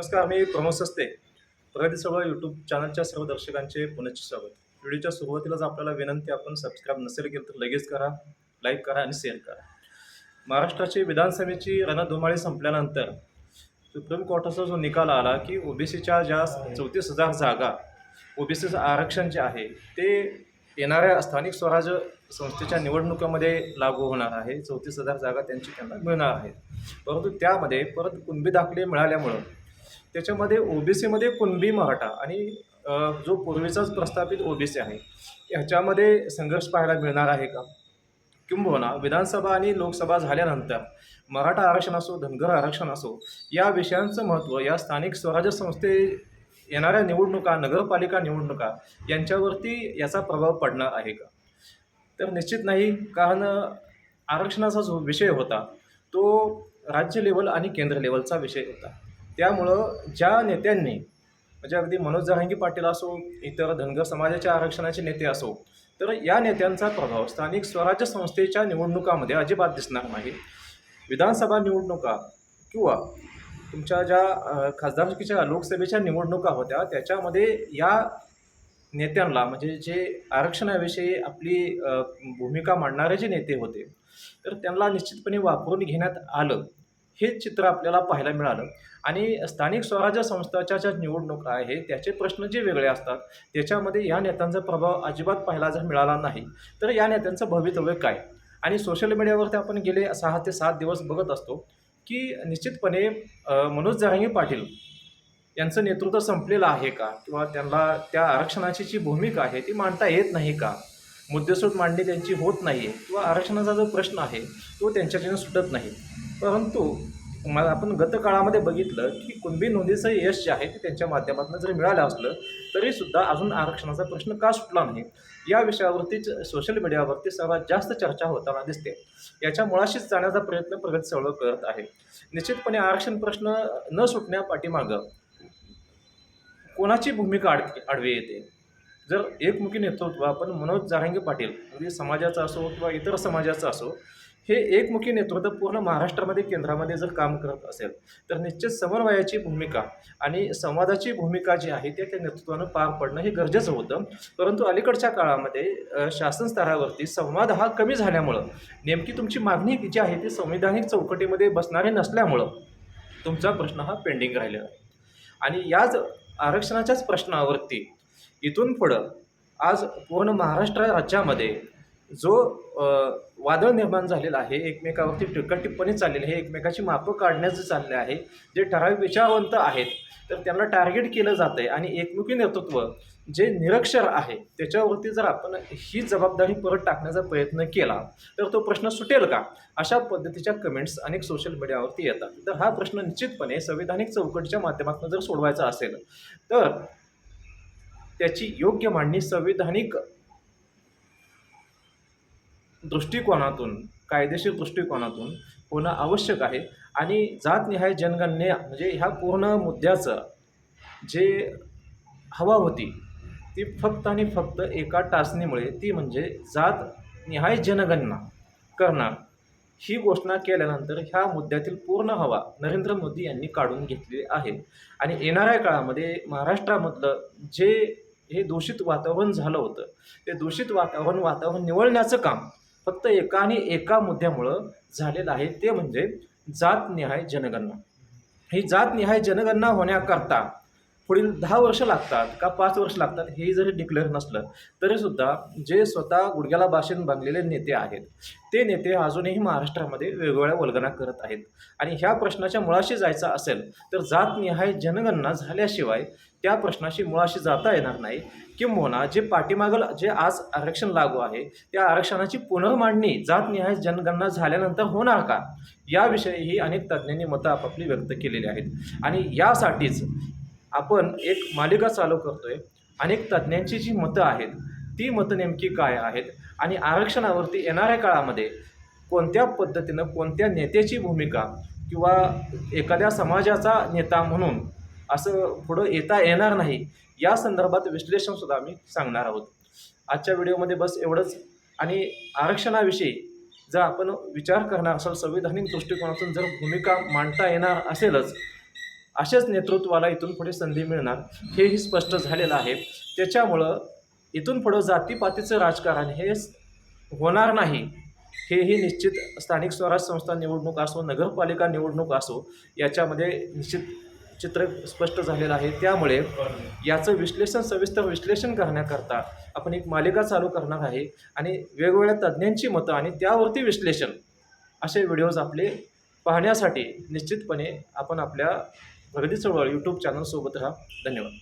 नमस्कार मी प्रमोद सस्ते. प्रगती सभा यूट्यूब चॅनलच्या सर्व दर्शकांचे पुनश्च स्वागत. व्हिडिओच्या सुरुवातीलाच आपल्याला विनंती आपण सबस्क्राईब नसेल केलं तर लगेच करा लाईक करा आणि शेअर करा. महाराष्ट्राची विधानसभेची रणधुमाळी संपल्यानंतर सुप्रीम कोर्टाचा जो निकाल आला की ओबीसीच्या ज्या चौतीस हजार जागा ओबीसीचं आरक्षण जे आहे ते येणाऱ्या स्थानिक स्वराज्य संस्थेच्या निवडणुकामध्ये लागू होणार आहे. चौतीस हजार जागा त्यांची त्यांना मिळणार आहेत. परंतु त्यामध्ये परत कुणबी दाखले मिळाल्यामुळं त्याच्यामध्ये ओबीसीमध्ये कुणबी मराठा आणि जो पूर्वीचाच प्रस्थापित ओबीसी आहे ह्याच्यामध्ये संघर्ष पाहायला मिळणार आहे का? किंबहुना विधानसभा आणि लोकसभा झाल्यानंतर मराठा आरक्षण असो धनगर आरक्षण असो या विषयांचं महत्त्व या स्थानिक स्वराज्य संस्थे येणाऱ्या निवडणुका नगरपालिका निवडणुका यांच्यावरती याचा प्रभाव पडणार आहे का? तर निश्चित नाही कारण आरक्षणाचा जो विषय होता तो राज्य लेवल आणि केंद्र लेवलचा विषय होता. त्यामुळं ज्या नेत्यांनी म्हणजे अगदी मनोज जहांगी पाटील असो इतर धनगर समाजाच्या आरक्षणाचे नेते असो तर या नेत्यांचा प्रभाव स्थानिक स्वराज्य संस्थेच्या निवडणुकामध्ये अजिबात दिसणार नाही. विधानसभा निवडणुका किंवा तुमच्या ज्या खासदारकीच्या लोकसभेच्या निवडणुका होत्या त्याच्यामध्ये या नेत्यांना म्हणजे जे आरक्षणाविषयी आपली भूमिका मांडणारे जे नेते होते तर त्यांना निश्चितपणे वापरून घेण्यात आलं. हे चित्र आपल्याला पाहायला मिळालं. आणि स्थानिक स्वराज्य संस्थाच्या ज्या निवडणुका आहे त्याचे प्रश्न जे वेगळे असतात त्याच्यामध्ये या नेत्यांचा प्रभाव अजिबात पाहायला जर मिळाला नाही तर या नेत्यांचं भवितव्य काय? आणि सोशल मीडियावरती आपण गेले सहा ते सात दिवस बघत असतो की निश्चितपणे मनोज जरांगे पाटील यांचं नेतृत्व संपलेलं आहे का? किंवा त्यांना त्या आरक्षणाची जी भूमिका आहे ती मांडता येत नाही का? मुद्देसूद मांडणी त्यांची होत नाही आहे किंवा आरक्षणाचा जो प्रश्न आहे तो त्यांच्याकडे सुटत नाही. परंतु मला आपण गत काळामध्ये बघितलं की कुणबी नोंदीचं यश जे आहे ते त्यांच्या माध्यमातून जरी मिळालं असलं तरीसुद्धा अजून आरक्षणाचा प्रश्न का सुटला नाही? या विषयावरतीच सोशल मीडियावरती सर्वात जास्त चर्चा होताना दिसते. याच्या मुळाशीच जाण्याचा प्रयत्न प्रगत चळवळ करत आहे. निश्चितपणे आरक्षण प्रश्न न सुटण्या पाठीमागं कोणाची भूमिका आड आडवी येते? जर एकमुखी नेतृत्व आपण मनोज जारांगे पाटील म्हणजे समाजाचं असो किंवा इतर समाजाचं असो हे एकमुखी नेतृत्व पूर्ण महाराष्ट्रामध्ये केंद्रामध्ये जर काम करत असेल तर निश्चित समन्वयाची भूमिका आणि संवादाची भूमिका जी आहे ते त्या नेतृत्वानं पार पडणं हे गरजेचं होतं. परंतु अलीकडच्या काळामध्ये शासन स्तरावरती संवाद हा कमी झाल्यामुळं नेमकी तुमची मागणी जी आहे ती संविधानिक चौकटीमध्ये बसणारी नसल्यामुळं तुमचा प्रश्न हा पेंडिंग राहिलेला आहे. आणि याच आरक्षणाच्याच प्रश्नावरती इथून पुढं आज पूर्ण महाराष्ट्र राज्यामध्ये जो वादळ निर्माण झालेला आहे एकमेकावरती टीका टिप्पणी चाललेली आहे एकमेकाची मापं काढण्याचं चालले आहे जे ठराविक विचारवंत आहेत तर त्यांना टार्गेट केलं जातं आहे आणि एकमुखी नेतृत्व जे निरक्षर आहे त्याच्यावरती जर आपण ही जबाबदारी परत टाकण्याचा प्रयत्न केला तर तो प्रश्न सुटेल का? अशा पद्धतीच्या कमेंट्स अनेक सोशल मीडियावरती येतात. तर हा प्रश्न निश्चितपणे संविधानिक चौकटीच्या माध्यमातून जर सोडवायचा असेल तर त्याची योग्य मांडणी संविधानिक दृष्टिकोनातून कायदेशीर दृष्टिकोनातून होणं आवश्यक आहे. आणि जातनिहाय जनगणना म्हणजे ह्या पूर्ण मुद्द्याचं जे हवा होती ती फक्त आणि फक्त एका टाचणीमुळे ती म्हणजे जात निहाय जनगणना करणार. ही घोषणा केल्यानंतर ह्या मुद्द्यातील पूर्ण हवा नरेंद्र मोदी यांनी काढून घेतली आहे. आणि येणाऱ्या काळामध्ये महाराष्ट्रामधलं जे हे दूषित वातावरण झालं होतं. ते दूषित वातावरण वातावरण निवळण्याचं काम फक्त एका आणि एका मुद्द्यामुळं झालेलं आहे. ते म्हणजे जातनिहाय जनगणना. ही जातनिहाय जनगणना होण्याकरता पुढील दहा वर्ष लागतात का पाच वर्ष लागतात हे जरी डिक्लेअर नसलं तरीसुद्धा जे स्वतः गुडघ्याला भाषेत बांधलेले नेते आहेत ते नेते अजूनही महाराष्ट्रामध्ये वेगवेगळ्या वल्गना करत आहेत. आणि ह्या प्रश्नाच्या मुळाशी जायचं असेल तर जातनिहाय जनगणना झाल्याशिवाय त्या प्रश्नाशी मुळाशी जाता येणार नाही. किंबहुना जे पाठीमागल जे आज आरक्षण लागू आहे त्या आरक्षणाची पुनर्मांडणी जातनिहाय जनगणना झाल्यानंतर होणार का? याविषयीही अनेक तज्ज्ञांनी मतं आपापली व्यक्त केलेली आहेत. आणि यासाठीच आपण एक मालिका चालू करतोय. अनेक तज्ज्ञांची जी मतं आहेत ती मतं नेमकी काय आहेत? आणि आरक्षणावरती येणाऱ्या काळामध्ये कोणत्या पद्धतीनं कोणत्या नेत्याची भूमिका किंवा एखाद्या समाजाचा नेता म्हणून असं पुढं येता येणार नाही या संदर्भात विश्लेषणसुद्धा आम्ही सांगणार आहोत. आजच्या व्हिडिओमध्ये बस एवढंच. आणि आरक्षणाविषयी जर आपण विचार करणार असाल संविधानिक दृष्टिकोनातून जर भूमिका मांडता येणार असेलच अशाच नेतृत्वाला इथून पुढे संधी मिळणार हेही स्पष्ट झालेलं आहे. त्याच्यामुळं इथून पुढं जातीपातीचं राजकारण हे होणार नाही हेही निश्चित स्थानिक स्वराज्य संस्था निवडणूक असो नगरपालिका निवडणूक असो याच्यामध्ये निश्चित चित्र स्पष्ट झालेलं आहे. त्यामुळे याचं विश्लेषण सविस्तर विश्लेषण करण्याकरता आपण एक मालिका चालू करणार आहे आणि वेगवेगळ्या तज्ज्ञांची मतं आणि त्यावरती विश्लेषण असे व्हिडिओज आपले पाहण्यासाठी निश्चितपणे आपण आपल्या प्रगती चळवळ यूट्यूब चॅनलसोबत राहा. धन्यवाद.